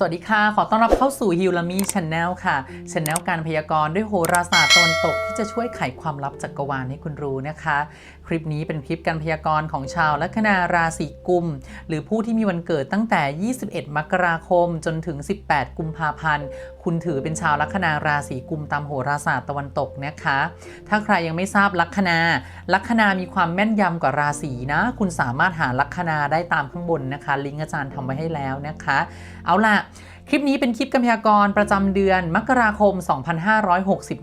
สวัสดีค่ะ ขอต้อนรับเข้าสู่ฮิวลามีชาแนลค่ะชาแนลการพยากรณ์ด้วยโหราศาสตร์ตนตกที่จะช่วยไขความลับจักกรวาลให้คุณรู้นะคะ คลิปนี้เป็นคลิปการพยากรณ์ของชาวลัคนาราศีกุม หรือผู้ที่มีวันเกิดตั้งแต่ 21 มกราคมจนถึง 18 กุมภาพันธ์ คุณถือเป็นชาวลัคนาราศีกุมตามโหราศาสตร์ตะวันตกนะคะ ถ้าใครยังไม่ทราบลัคนา ลัคนามีความแม่นยำกว่าราศีนะ คุณสามารถหาลัคนาได้ตามข้างบนนะคะ ลิงก์อาจารย์ทำไว้ให้แล้วนะคะ เอาล่ะคลิปนี้เป็นคลิปกัมพยากรณ์ประจำเดือนมกราคม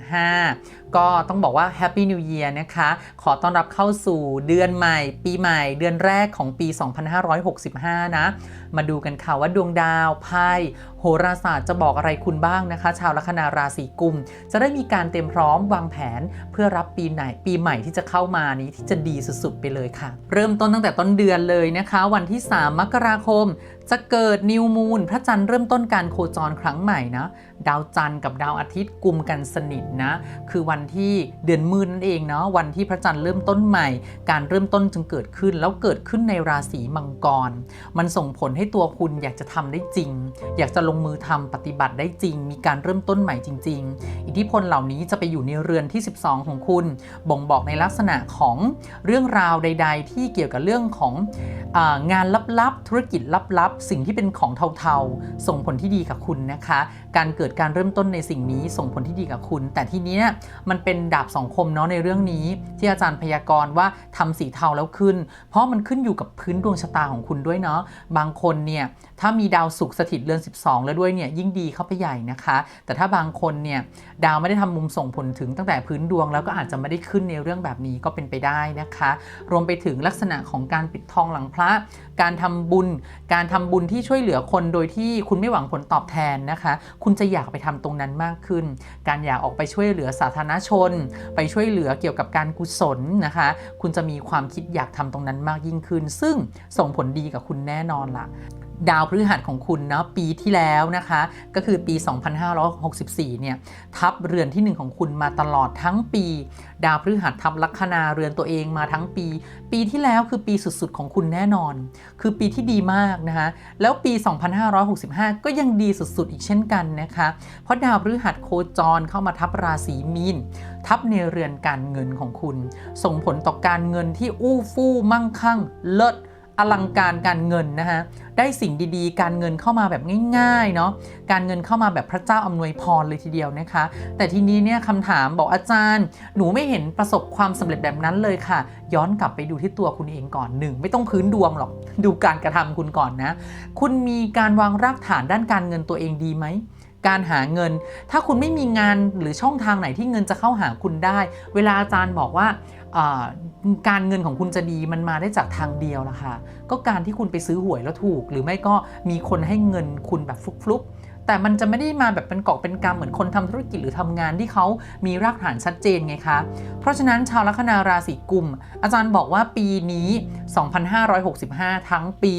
2565 ก็ต้องบอกว่า Happy New Year นะคะ ขอต้อนรับเข้าสู่เดือนใหม่ ปีใหม่ เดือนแรกของปี 2565 นะ มาดูกันค่ะว่าดวงดาวไพ่โหราศาสตร์จะบอกอะไรคุณบ้างนะคะ ชาวลัคนาราศีกุม จะได้มีการเตรียมพร้อมวางแผนเพื่อรับปีไหนปีใหม่ที่จะเข้ามานี้ที่จะดีสุดๆไปเลยค่ะ เริ่มต้นตั้งแต่ต้นเดือนเลยนะคะ วันที่ 3 มกราคม จะเกิดนิวมูนพระจันทร์เริ่มต้นการโคจรครั้งใหม่นะดาวจันทร์กับดาวอาทิตย์กลุ่มกันสนิทนะ คือวันที่เดือนมืดนั่นเองเนาะวันที่พระจันทร์เริ่มต้นใหม่ การเริ่มต้นจึงเกิดขึ้น แล้วเกิดขึ้นในราศีมังกร มันส่งผลให้ตัวคุณอยากจะทำได้จริง อยากจะลงมือทำปฏิบัติได้จริง มีการเริ่มต้นใหม่จริง ๆ อิทธิพลเหล่านี้จะไปอยู่ในเรือนที่ 12 ของคุณ บ่งบอกในลักษณะของเรื่องราวใด ๆ ที่เกี่ยวกับเรื่องขององานลับๆ ธุรกิจลับๆ สิ่งที่เป็นของเทาๆ ส่งผลที่ดีกับคุณนะคะ การเกิดการเริ่มต้นในสิ่งนี้ส่งผลที่ดีกับคุณ แต่ทีเนี้ยมันเป็นดาบสองคมเนาะในเรื่องนี้ ที่อาจารย์พยากรณ์ว่าทำสีเทาแล้วขึ้น เพราะมันขึ้นอยู่กับพื้นดวงชะตาของคุณด้วยเนาะบางคนเนี่ยถ้ามีดาวศุกร์สถิตเรือน 12 แล้วด้วยเนี่ยยิ่งดีเข้าไปใหญ่นะคะ แต่ถ้าบางคนเนี่ยดาวไม่ได้ทำมุมส่งผลถึงตั้งแต่พื้นดวงแล้วก็อาจจะไม่ได้ขึ้นในเรื่องแบบนี้ก็เป็นไปได้นะคะ รวมไปถึงลักษณะของการปิดทองหลังพระ การทำบุญ การทำบุญที่ช่วยเหลือคนโดยที่คุณไม่หวังผลตอบแทนนะคะ คุณจะอยากไปทำตรงนั้นมากขึ้น การอยากออกไปช่วยเหลือสาธารณชน ไปช่วยเหลือเกี่ยวกับการกุศลนะคะ คุณจะมีความคิดอยากทำตรงนั้นมากยิ่งขึ้น ซึ่งส่งผลดีกับคุณแน่นอนล่ะ ดาวพฤหัสของคุณเนาะปีที่แล้วนะคะ ก็คือปี 2564 เนี่ยทับเรือนที่ 1 ของคุณมาตลอดทั้งปี ดาวพฤหัสทับลัคนาเรือนตัวเองมาทั้งปี ปีที่แล้วคือปีสุดๆของคุณแน่นอน คือปีที่ดีมากนะคะแล้วปี 2565 ก็ยังดีสุดๆ อีกเช่นกันนะคะ เพราะดาวพฤหัสโคจรเข้ามาทับราศีมีนทับในเรือนการเงินของคุณ ส่งผลต่อการเงินที่อู้ฟู่มั่งคั่งเลิศ อลังการการเงินนะคะได้สิ่งดีๆ การเงินเข้ามาแบบง่ายๆเนาะการเงินเข้ามาแบบพระเจ้าอำนวยพรเลยทีเดียวนะคะ แต่ทีนี้เนี่ยคำถามบอกอาจารย์ หนูไม่เห็นประสบความสำเร็จแบบนั้นเลยค่ะ ย้อนกลับไปดูที่ตัวคุณเองก่อนหนึ่งไม่ต้องพื้นดวงหรอกดูการกระทำคุณก่อนนะ คุณมีการวางรากฐานด้านการเงินตัวเองดีไหมการหาเงิน ถ้าคุณไม่มีงานหรือช่องทางไหนที่เงินจะเข้าหาคุณได้ เวลาอาจารย์บอกว่าอ่า การเงินของคุณจะดีมันมาได้จากทางเดียวละค่ะก็การที่คุณไปซื้อหวยแล้วถูก หรือไม่ก็มีคนให้เงินคุณแบบฟลุกๆ แต่มันจะไม่ได้มาแบบเป็นเกาะเป็นกำเหมือนคนทำธุรกิจหรือทำงานที่เขามีรากฐานชัดเจนไงคะเพราะฉะนั้นชาวลัคนาราศีกุม อาจารย์บอกว่าปีนี้ 2565 ทั้งปี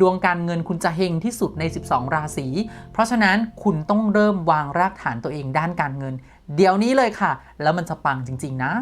ดวงการเงินคุณจะเฮงที่สุดใน 12 ราศีเพราะฉะนั้นคุณต้องเริ่มวางรากฐานตัวเองด้านการเงิน เดี๋ยวนี้เลยค่ะ แล้วมันจะปังจริง ๆ นะ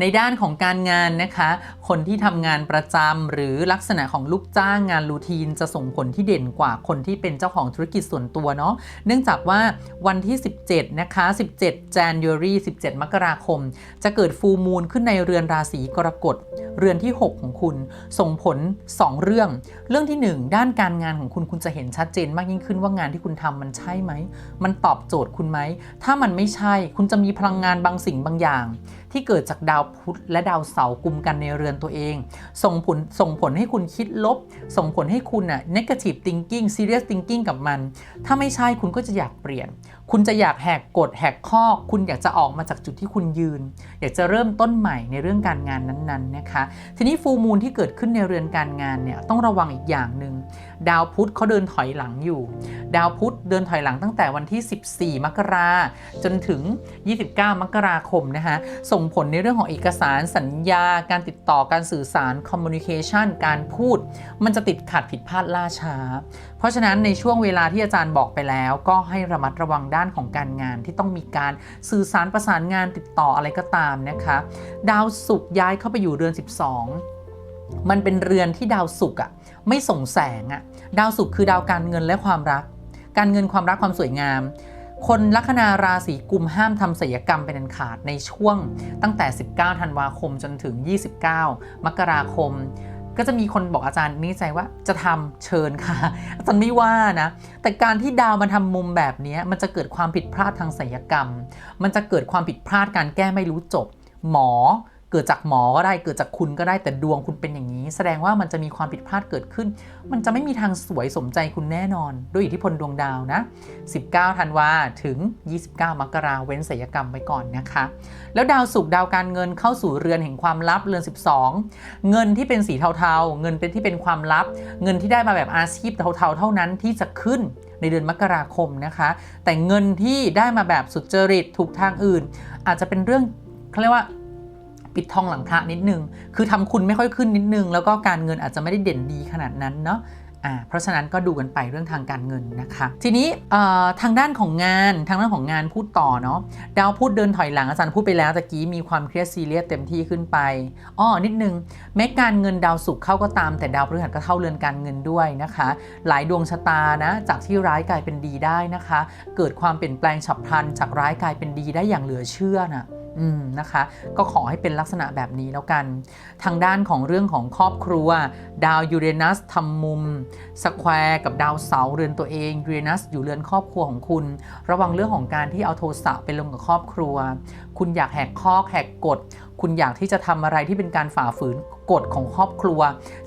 ในด้านของการงานนะคะ คนที่ทำงานประจำหรือลักษณะของลูกจ้างงานรูทีน จะส่งผลที่เด่นกว่าคนที่เป็นเจ้าของธุรกิจส่วนตัวเนาะเนื่องจากว่าวันที่ 17 นะคะ 17 January 17 มกราคม จะเกิดฟูมูลขึ้นในเรือนราศีกรกฎเรือนที่ 6 ของคุณ ส่งผล 2 เรื่อง เรื่องที่ 1 ด้านการงานของคุณคุณจะเห็นชัดเจนมากยิ่งขึ้นว่างานที่คุณทำมันใช่ไหม มันตอบโจทย์คุณไหม ถ้ามันไม่ใช่ คุณจะมีพลังงานบางสิ่งบางอย่าง ที่เกิดจากดาวพุธและดาวเสาร์กุมกันในเรือนตัวเอง ส่งผลส่งผลให้คุณคิดลบ ส่งผลให้คุณน่ะ negative thinking serious thinking กับมัน ถ้าไม่ใช่คุณก็จะอยากเปลี่ยน คุณจะอยากแหกกฎแหกข้อ คุณอยากจะออกมาจากจุดที่คุณยืน อยากจะเริ่มต้นใหม่ในเรื่องการงานนั้นๆนะคะ ทีนี้ฟูมูลที่เกิดขึ้นในเรือนการงานเนี่ยต้องระวังอีกอย่างหนึ่งดาวพุธเขาเดินถอยหลังอยู่ ดาวพุธเดินถอยหลังตั้งแต่วันที่ 14 มกราจนถึง 29 มกราคมนะคะส่งผลในเรื่องของเอกสารสัญญา การติดต่อการสื่อสาร communication การพูด มันจะติดขัดผิดพลาดล่าช้าเพราะฉะนั้นในช่วงเวลาที่อาจารย์บอกไปแล้ว ก็ให้ระมัดระวังด้านของการงานที่ต้องมีการสื่อสารประสานงานติดต่ออะไรก็ตามนะคะ ดาวศุกร์ย้ายเข้าไปอยู่เรือน 12มันเป็นเรือนที่ดาวศุกร์อะไม่ส่งแสงอะดาวศุกร์คือดาวการเงินและความรัก การเงินความรักความสวยงาม คนลัคนาราศีกุมห้ามทำศัลยกรรมเป็นอันขาดในช่วงตั้งแต่ 19 ธันวาคมจนถึง 29 มกราคม ก็จะมีคนบอกอาจารย์นี่ใจว่าจะทำเชิญค่ะอาจารย์ไม่ว่านะ แต่การที่ดาวมาทำมุมแบบนี้มันจะเกิดความผิดพลาดทางศัลยกรรม มันจะเกิดความผิดพลาดการแก้ไม่รู้จบ หมอ เกิดจากหมอก็ได้เกิดจากคุณก็ได้แต่ดวงคุณเป็นอย่างนี้ แสดงว่ามันจะมีความผิดพลาดเกิดขึ้น มันจะไม่มีทางสวยสมใจคุณแน่นอน ด้วยอิทธิพลดวงดาวนะ 19 ธันวาถึง 29 มกราเว้นศัลยกรรมไว้ก่อนนะคะ แล้วดาวศุกร์ดาวการเงินเข้าสู่เรือนแห่งความลับเรือน 12 เงินที่เป็นสีเทาๆ เงินเป็นที่เป็นความลับ เงินที่ได้มาแบบอาชีพเทาๆ เท่านั้นที่จะขึ้นในเดือนมกราคมนะคะ แต่เงินที่ได้มาแบบสุจริตถูกทางอื่น อาจจะเป็นเรื่องเขาเรียกว่า ปิดทองหลังพระนิดนึง คือทำคุณไม่ค่อยขึ้นนิดนึง แล้วก็การเงินอาจจะไม่ได้เด่นดีขนาดนั้นเนาะอ่าเพราะฉะนั้นก็ดูกันไปเรื่องทางการเงินนะคะ ทีนี้ทางด้านของงานทางด้านของงานพูดต่อเนาะดาวพูดเดินถอยหลังอาจารย์พูดไปแล้วตะกี้มีความเครียดซีเรียสเต็มที่ขึ้นไปอ้อนิดนึงแม้การเงินดาวศุกร์เข้าก็ตาม แต่ดาวพฤหัสก็เข้าเรือนการเงินด้วยนะคะ หลายดวงชะตานะจากที่ร้ายกลายเป็นดีได้นะคะ เกิดความเปลี่ยนแปลงฉับพลันจากร้ายกลายเป็นดีได้อย่างเหลือเชื่อนะ อืมนะคะ ก็ขอให้เป็นลักษณะแบบนี้แล้วกัน ทางด้านของเรื่องของครอบครัว ดาวยูเรนัสทำมุมสแควร์กับดาวเสาเรือนตัวเองยูเรนัสอยู่เรือนครอบครัวของคุณ ระวังเรื่องของการที่เอาโทสะไปลงกับครอบครัว คุณอยากแหกข้อแหกกฎ คุณอยากที่จะทำอะไรที่เป็นการฝ่าฝืนกฎของครอบครัว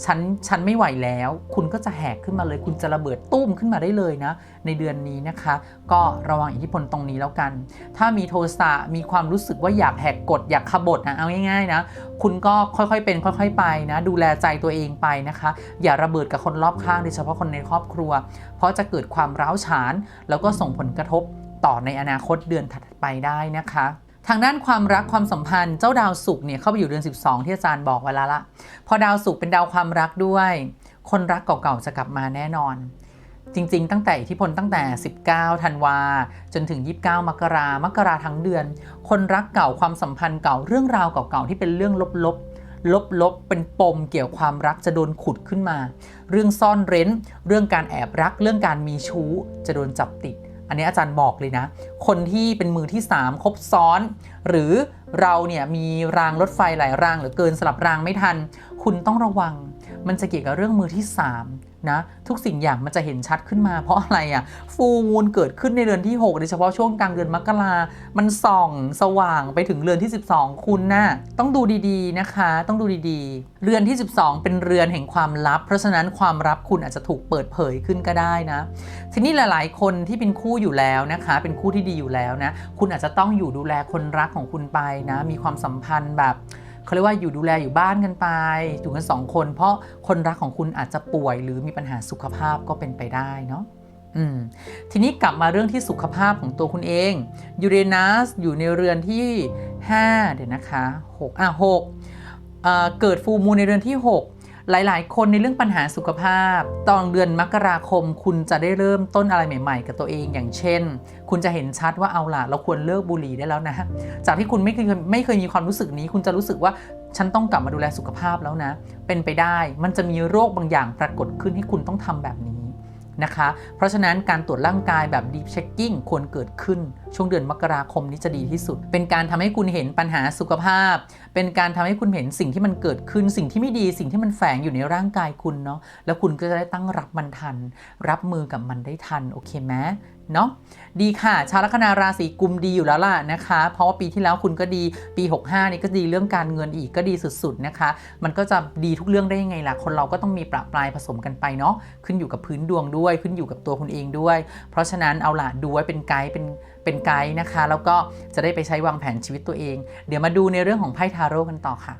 ฉันฉันไม่ไหวแล้ว คุณก็จะแหกขึ้นมาเลย คุณจะระเบิดตุ้มขึ้นมาได้เลยนะ ในเดือนนี้นะคะ ก็ระวังอิทธิพลตรงนี้แล้วกัน ถ้ามีโทสะมีความรู้สึกว่าอยากแหกกฎอยากขบฏนะเอาง่ายๆนะคุณก็ค่อยๆเป็นค่อยๆไปนะ ดูแลใจตัวเองไปนะคะ อย่าระเบิดกับคนรอบข้างโดยเฉพาะคนในครอบครัว เพราะจะเกิดความร้าวฉาน แล้วก็ส่งผลกระทบต่อในอนาคตเดือนถัดไปได้นะคะ ทางด้านความรักความสัมพันธ์เจ้าดาวศุกร์เนี่ยเข้าไปอยู่เดือน 12 ที่อาจารย์บอกไว้แล้วละพอดาวศุกร์เป็นดาวความรักด้วย คนรักเก่าๆจะกลับมาแน่นอน จริงๆ ตั้งแต่อิทธิพลตั้งแต่ 19 ธันวา จนถึง 29 มกรามกราทั้งเดือน คนรักเก่าความสัมพันธ์เก่าเรื่องราวเก่าๆที่เป็นเรื่องลบๆลบๆเป็นปมเกี่ยวความรักจะโดนขุดขึ้นมา เรื่องซ่อนเร้น เรื่องการแอบรัก เรื่องการมีชู้จะโดนจับติด อันนี้อาจารย์บอกเลยนะ คนที่เป็นมือที่ 3 ครบซ้อน หรือเราเนี่ยมีรางรถไฟหลายรางหรือเกินสลับรางไม่ทัน คุณต้องระวัง มันจะเกี่ยวกับเรื่องมือที่ 3 นะทุกสิ่งอย่างมันจะเห็นชัดขึ้นมา เพราะอะไรอะ่ะฟูมูลเกิดขึ้นในเดือนที่ 6 โดยเฉพาะช่วงกลางเดือนมกรามันส่องสว่างไปถึงเรือนที่ 12 คุณนะ่ะต้องดูดีๆนะคะ ต้องดูดีๆ เรือนที่ 12 เป็นเรือนแห่งความลับ เพราะฉะนั้นความลับคุณอาจจะถูกเปิดเผยขึ้นก็ได้นะ ทีนี้หลายๆ คนที่เป็นคู่อยู่แล้วนะคะ เป็นคู่ที่ดีอยู่แล้วนะ คุณอาจจะต้องอยู่ดูแลคนรักของคุณไปนะ มีความสัมพันธ์แบบ เขาเรียกว่าอยู่ดูแลอยู่บ้านกันไปอยู่กันสองคน เพราะคนรักของคุณอาจจะป่วย หรือมีปัญหาสุขภาพก็เป็นไปได้เนาะอืมทีนี้กลับมาเรื่องที่สุขภาพของตัวคุณเองยูเรนัสอยู่ในเรือนที่ 5 เดี๋ยวนะคะ6อะ6เอ่อเกิดฟูมูลในเรือนที่ 6 หลายๆ คนในเรื่องปัญหาสุขภาพ ตอนเดือนมกราคม คุณจะได้เริ่มต้นอะไรใหม่ ๆ กับตัวเองอย่างเช่น คุณจะเห็นชัดว่าเอาล่ะ เราควรเลิกบุหรี่ได้แล้วนะ จากที่คุณไม่เคยไม่เคยมีความรู้สึกนี้ คุณจะรู้สึกว่าฉันต้องกลับมาดูแลสุขภาพแล้วนะ เป็นไปได้ มันจะมีโรคบางอย่างปรากฏขึ้นให้คุณต้องทำแบบนี้นะคะ เพราะฉะนั้นการตรวจร่างกายแบบ deep checking ควรเกิดขึ้น ช่วงเดือนมกราคมนี้จะดีที่สุด เป็นการทำให้คุณเห็นปัญหาสุขภาพ เป็นการทำให้คุณเห็นสิ่งที่มันเกิดขึ้น สิ่งที่ไม่ดี สิ่งที่มันแฝงอยู่ในร่างกายคุณเนาะ แล้วคุณก็จะได้ตั้งรับมันทัน รับมือกับมันได้ทัน โอเคไหมเนาะดีค่ะ ชาวลัคนาราศีกุมดีอยู่แล้วล่ะนะคะ เพราะว่าปีที่แล้วคุณก็ดีปี 65 นี่ก็ดีเรื่องการเงินอีกก็ดีสุดๆนะคะ มันก็จะดีทุกเรื่องได้ยังไงล่ะ คนเราก็ต้องมีประปรายผสมกันไปเนาะขึ้นอยู่กับพื้นดวงด้วย ขึ้นอยู่กับตัวคุณเองด้วย เพราะฉะนั้นเอาล่ะดูไว้เป็นไกด์เป็น เป็นไกด์นะคะ แล้วก็จะได้ไปใช้วางแผนชีวิตตัวเอง เดี๋ยวมาดูในเรื่องของไพ่ทาโร่กันต่อค่ะ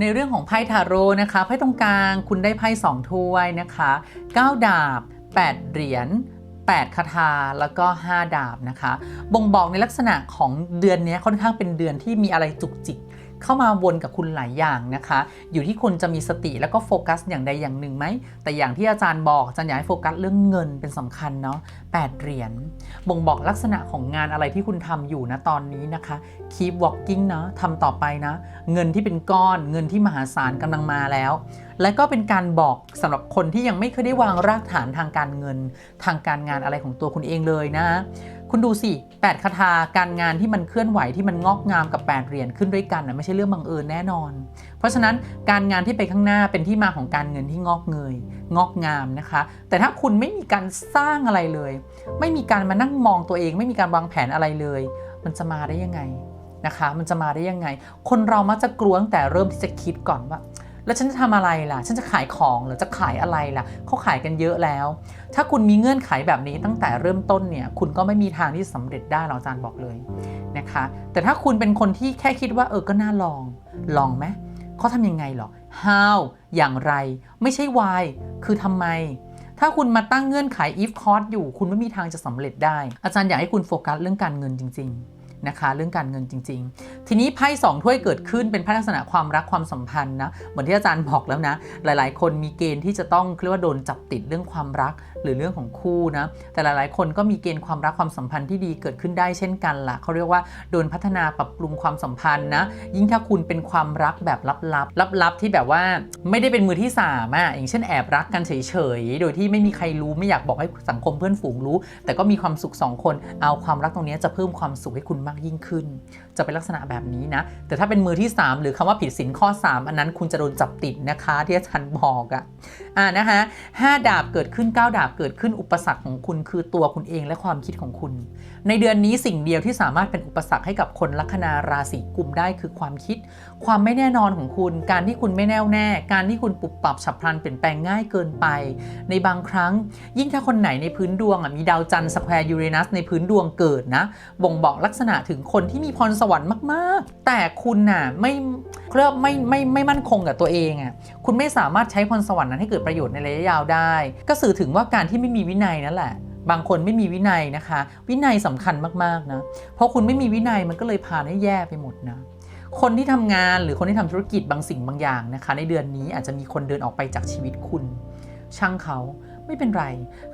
ในเรื่องของไพ่ทาโร่นะคะ ไพ่ตรงกลางคุณได้ไพ่สองถ้วยนะคะ 9 ดาบ 8 เหรียญ 8 คาถาแล้วก็ 5 ดาบนะคะ บ่งบอกในลักษณะของเดือนนี้ค่อนข้างเป็นเดือนที่มีอะไรจุกจิก เข้ามาวนกับคุณหลายอย่างนะคะ อยู่ที่คุณจะมีสติแล้วก็โฟกัสอย่างใดอย่างหนึ่งไหม แต่อย่างที่อาจารย์บอกอาจารย์อยากให้โฟกัสเรื่องเงินเป็นสำคัญเนาะ8เหรียญบ่งบอกลักษณะของงานอะไรที่คุณทำอยู่นะตอนนี้นะคะ keep walking เนาะทำต่อไปนะ เงินที่เป็นก้อนเงินที่มหาศาลกำลังมาแล้ว และก็เป็นการบอกสำหรับคนที่ยังไม่เคยได้วางรากฐานทางการเงิน ทางการงานอะไรของตัวคุณเองเลยนะ คุณดูสิ8คาถาการงานที่มันเคลื่อนไหวที่มันงอกงามกับ8เหรียญขึ้นด้วยกันนะไม่ใช่เรื่องบังเอิญแน่นอน เพราะฉะนั้นการงานที่ไปข้างหน้าเป็นที่มาของการเงินที่งอกเงย งอกงามนะคะ แต่ถ้าคุณไม่มีการสร้างอะไรเลย ไม่มีการมานั่งมองตัวเอง ไม่มีการวางแผนอะไรเลย มันจะมาได้ยังไงนะคะ มันจะมาได้ยังไง คนเรามักจะกลัวตั้งแต่เริ่มที่จะคิดก่อนว่า แล้วฉันจะทำอะไรล่ะ ฉันจะขายของหรือจะขายอะไรล่ะเขาขายกันเยอะแล้ว ถ้าคุณมีเงื่อนไขแบบนี้ตั้งแต่เริ่มต้นเนี่ยคุณก็ไม่มีทางที่จะสำเร็จได้หรอกอาจารย์บอกเลยนะคะ แต่ถ้าคุณเป็นคนที่แค่คิดว่าเออก็น่าลอง ลองไหมเขาทำยังไงหรอ how อย่างไร ไม่ใช่ why คือทำไม ถ้าคุณมาตั้งเงื่อนไข if cause อยู่ คุณไม่มีทางจะสำเร็จได้ อาจารย์อยากให้คุณโฟกัสเรื่องการเงินจริง ๆ นะคะเรื่องการเงินจริง ๆ ทีนี้ไพ่สองถ้วยเกิดขึ้นเป็นไพ่ลักษณะความรักความสัมพันธ์นะเหมือนที่อาจารย์บอกแล้วนะ หลาย ๆ คนมีเกณฑ์ที่จะต้องเรียกว่าโดนจับติดเรื่องความรัก หรือเรื่องของคู่นะแต่หลายๆ คนก็มีเกณฑ์ความรักความสัมพันธ์ที่ดีเกิดขึ้นได้เช่นกันละ่ะเขาเรียกว่าโดนพัฒนาปรับปรุงความสัมพันธ์นะยิ่งถ้าคุณเป็นความรักแบบลับๆลับๆที่แบบว่าไม่ได้เป็นมือที่สามอะอย่างเช่นแอบรักกันเฉยๆโดยที่ไม่มีใครรู้ไม่อยากบอกให้สังคมเพื่อนฝูงรู้ แต่ก็มีความสุขสองคน เอาความรักตรงนี้จะเพิ่มความสุขให้คุณมากยิ่งขึ้น จะเป็นลักษณะแบบนี้นะ แต่ถ้าเป็นมือที่ 3 หรือคำว่าผิดศีลข้อ 3 อันนั้นคุณจะโดนจับติดนะคะ ที่อาจารย์บอกอะอ่านะคะห้าดาบเกิดขึ้น 9 ดาบเกิดขึ้นอุปสรรคของคุณคือตัวคุณเองและความคิดของคุณ ในเดือนนี้สิ่งเดียวที่สามารถเป็นอุปสรรคให้กับคนลัคนาราศีกุมได้คือความคิด ความไม่แน่นอนของคุณ การที่คุณไม่แน่วแน่ การที่คุณปรับปรับฉับพลันเปลี่ยนแปลงง่ายเกินไป ในบางครั้ง ยิ่งถ้าคนไหนในพื้นดวงมีดาวจันทร์สแควร์ยูเรนัสในพื้นดวงเกิดนะ บ่งบอกลักษณะถึงคนที่มีพรสวรรค์มาก ๆ แต่คุณน่ะไม่เครียกไม่ไม่ไม่มั่นคงกับตัวเองอะคุณไม่สามารถใช้พรสวรรค์นั้นให้เกิดประโยชน์ในระยะยาวได้ ก็สื่อถึงว่าการที่ไม่มีวินัยนั่นแหละ บางคนไม่มีวินัยนะคะ วินัยสำคัญมากๆนะเพราะคุณไม่มีวินัยมันก็เลยพาให้แย่ไปหมดนะคนที่ทำงานหรือคนที่ทำธุรกิจบางสิ่งบางอย่างนะคะ ในเดือนนี้อาจจะมีคนเดินออกไปจากชีวิตคุณ ช่างเขา ไม่เป็นไร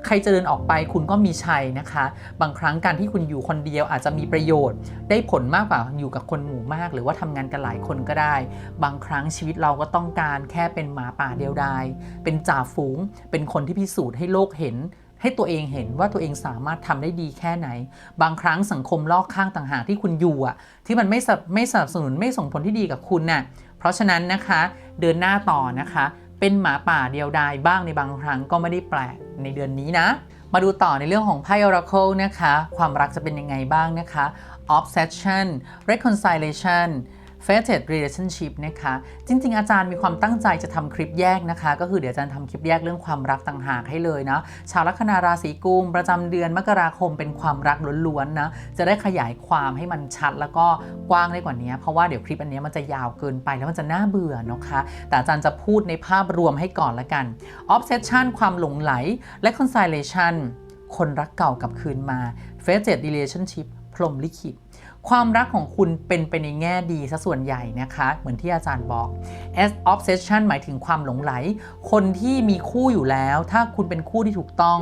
ใครจะเดินออกไปคุณก็มีชัยนะคะ บางครั้งการที่คุณอยู่คนเดียวอาจจะมีประโยชน์ ได้ผลมากกว่าอยู่กับคนหมู่มาก หรือว่าทำงานกันหลายคนก็ได้ บางครั้งชีวิตเราก็ต้องการแค่เป็นหมาป่าเดียวดายเป็นจ่าฝูง เป็นคนที่พิสูจน์ให้โลกเห็นให้ตัวเองเห็นว่าตัวเองสามารถทำได้ดีแค่ไหน บางครั้งสังคมรอบข้างต่างหากที่คุณอยู่อะ ที่มันไม่สนับไม่สนับสนุนไม่ส่งผลที่ดีกับคุณน่ะเพราะฉะนั้นนะคะ เดินหน้าต่อนะคะ เป็นหมาป่าเดียวดายบ้างในบางครั้งก็ไม่ได้แปลกในเดือนนี้นะ มาดูต่อในเรื่องของไพ่ Oracle นะคะ ความรักจะเป็นยังไงบ้างนะคะ Obsession Reconciliation Fated Relationship นะคะ จริง ๆ อาจารย์มีความตั้งใจจะทำคลิปแยกนะคะ ก็คือเดี๋ยวอาจารย์ทำคลิปแยกเรื่องความรักต่างหากให้เลยนะ ชาวลัคนาราศีกุมประจำเดือนมกราคมเป็นความรักล้วนๆนะ จะได้ขยายความให้มันชัดแล้วก็กว้างได้กว่านี้ เพราะว่าเดี๋ยวคลิปอันนี้มันจะยาวเกินไปแล้วมันจะน่าเบื่อนะคะ แต่อาจารย์จะพูดในภาพรวมให้ก่อนละกัน Obsession ความหลงไหลและ conciliation คนรักเก่ากลับคืนมา Fated Relationship พรมลิขิต ความรักของคุณเป็นไปในแง่ดีซะส่วนใหญ่นะคะ เหมือนที่อาจารย์บอก as obsession หมายถึงความหลงไหล คนที่มีคู่อยู่แล้ว ถ้าคุณเป็นคู่ที่ถูกต้อง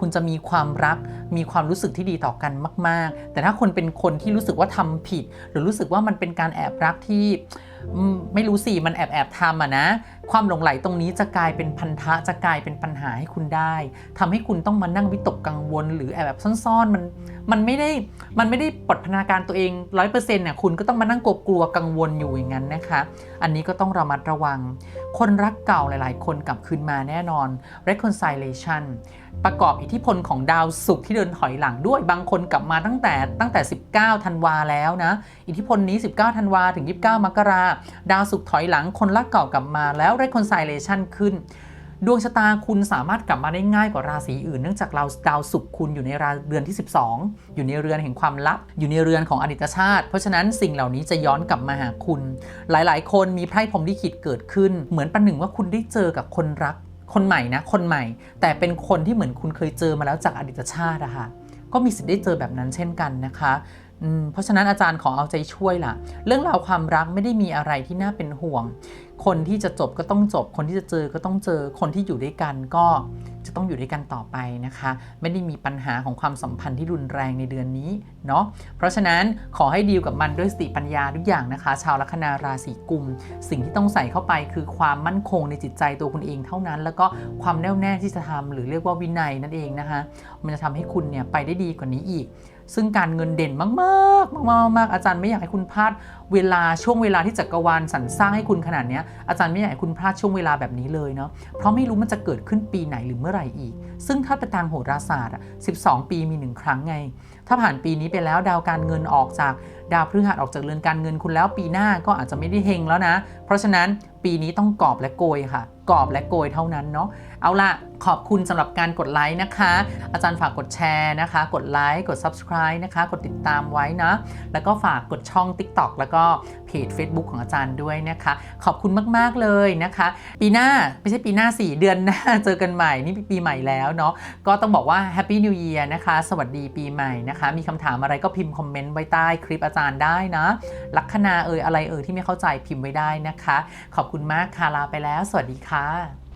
คุณจะมีความรัก มีความรู้สึกที่ดีต่อกันมาก ๆ แต่ถ้าคนเป็นคนที่รู้สึกว่าทำผิด หรือรู้สึกว่ามันเป็นการแอบรักที่ไม่รู้สิมันแอบแอบทำอะนะ ความหลงไหลตรงนี้จะกลายเป็นพันธะจะกลายเป็นปัญหาให้คุณได้ทำให้คุณต้องมานั่งวิตกกังวล หรือแอบแบบซ่อนๆมันมันไม่ได้มันไม่ได้ปลดพนาการตัวเองร้อยเปอร์เซ็นต์เนี่ยคุณก็ต้องมานั่งกลัวกังวลอยู่อย่างนั้นนะคะ อันนี้ก็ต้องระมัดระวัง คนรักเก่าหลาย ๆ คนกลับคืนมาแน่นอน reconciliation ประกอบอิทธิพลของดาวศุกร์ที่เดินถอยหลังด้วยบางคนกลับมาตั้งแต่ตั้งแต่ 19 ธันวาแล้วนะ อิทธิพลนี้ 19 ธันวาถึง 29 มกราดาวศุกร์ถอยหลังคนรักเก่ากลับมาแล้ว reconciliation ขึ้น ดวงชะตาคุณสามารถกลับมาได้ง่ายกว่าราศีอื่น เนื่องจากเราดาวศุกร์คุณอยู่ในราเรือนที่ 12 อยู่ในเรือนแห่งความลับ อยู่ในเรือนของอดีตชาติ เพราะฉะนั้นสิ่งเหล่านี้จะย้อนกลับมาหาคุณ หลายๆ คนมีไพ่พรมลิขิตเกิดขึ้น เหมือนประหนึ่งว่าคุณได้เจอกับคนรัก คนใหม่นะ คนใหม่ แต่เป็นคนที่เหมือนคุณเคยเจอมาแล้วจากอดีตชาติอะค่ะก็มีสิทธิ์ได้เจอแบบนั้นเช่นกันนะคะ เพราะฉะนั้นอาจารย์ขอเอาใจช่วยล่ะ เรื่องราวความรักไม่ได้มีอะไรที่น่าเป็นห่วง คนที่จะจบก็ต้องจบ คนที่จะเจอก็ต้องเจอ คนที่อยู่ด้วยกันก็จะต้องอยู่ด้วยกันต่อไปนะคะ ไม่ได้มีปัญหาของความสัมพันธ์ที่รุนแรงในเดือนนี้เนาะ เพราะฉะนั้นขอให้ดีลกับมันด้วยสติปัญญาทุกอย่างนะคะ ชาวลัคนาราศีกุม สิ่งที่ต้องใส่เข้าไปคือความมั่นคงในจิตใจตัวคุณเองเท่านั้น แล้วก็ความแน่วแน่ที่จะทำหรือเรียกว่าวินัยนั่นเองนะคะ มันจะทำให้คุณเนี่ยไปได้ดีกว่านี้อีก ซึ่งการเงินเด่นมากๆมากๆมากอาจารย์ไม่อยากให้คุณพลาดเวลาช่วงเวลาที่จักรวาลสรรสร้างให้คุณขนาดนี้อาจารย์ไม่อยากให้คุณพลาดช่วงเวลาแบบนี้เลยเนาะเพราะไม่รู้มันจะเกิดขึ้นปีไหนหรือเมื่อไหร่อีก ซึ่งถ้าเป็นทางโหราศาสตร์อะ12 ปีมีหนึ่งครั้งไง ถ้าผ่านปีนี้ไปแล้วดาวการเงินออกจากดาวพฤหัสออกจากเรือนการเงินคุณแล้วปีหน้าก็อาจจะไม่ได้เฮงแล้วนะ เพราะฉะนั้นปีนี้ต้องกอบและโกยค่ะ กอบและโกยเท่านั้นเนาะเอาละขอบคุณสำหรับการกดไลค์นะคะ อาจารย์ฝากกดแชร์นะคะ กดไลค์ กด subscribe นะคะ กดติดตามไว้นะ แล้วก็ฝากกดช่อง TikTok แล้วก็เพจ Facebook ของอาจารย์ด้วยนะคะ ขอบคุณมากๆเลยนะคะ ปีหน้าไม่ใช่ปีหน้าสี่เดือนหน้าเจอกันใหม่ นี่ปีใหม่แล้วเนาะ ก็ต้องบอกว่า Happy New Year นะคะ สวัสดีปีใหม่นะคะ มีคำถามอะไรก็พิมพ์คอมเมนต์ไว้ใต้คลิปอาจารย์ได้นะ ลัคนาเอ่ยอะไรเอ่ยที่ไม่เข้าใจพิมพ์ไว้ได้นะคะ ขอบคุณมากค่ะลาไปแล้ว สวัสดีค่ะ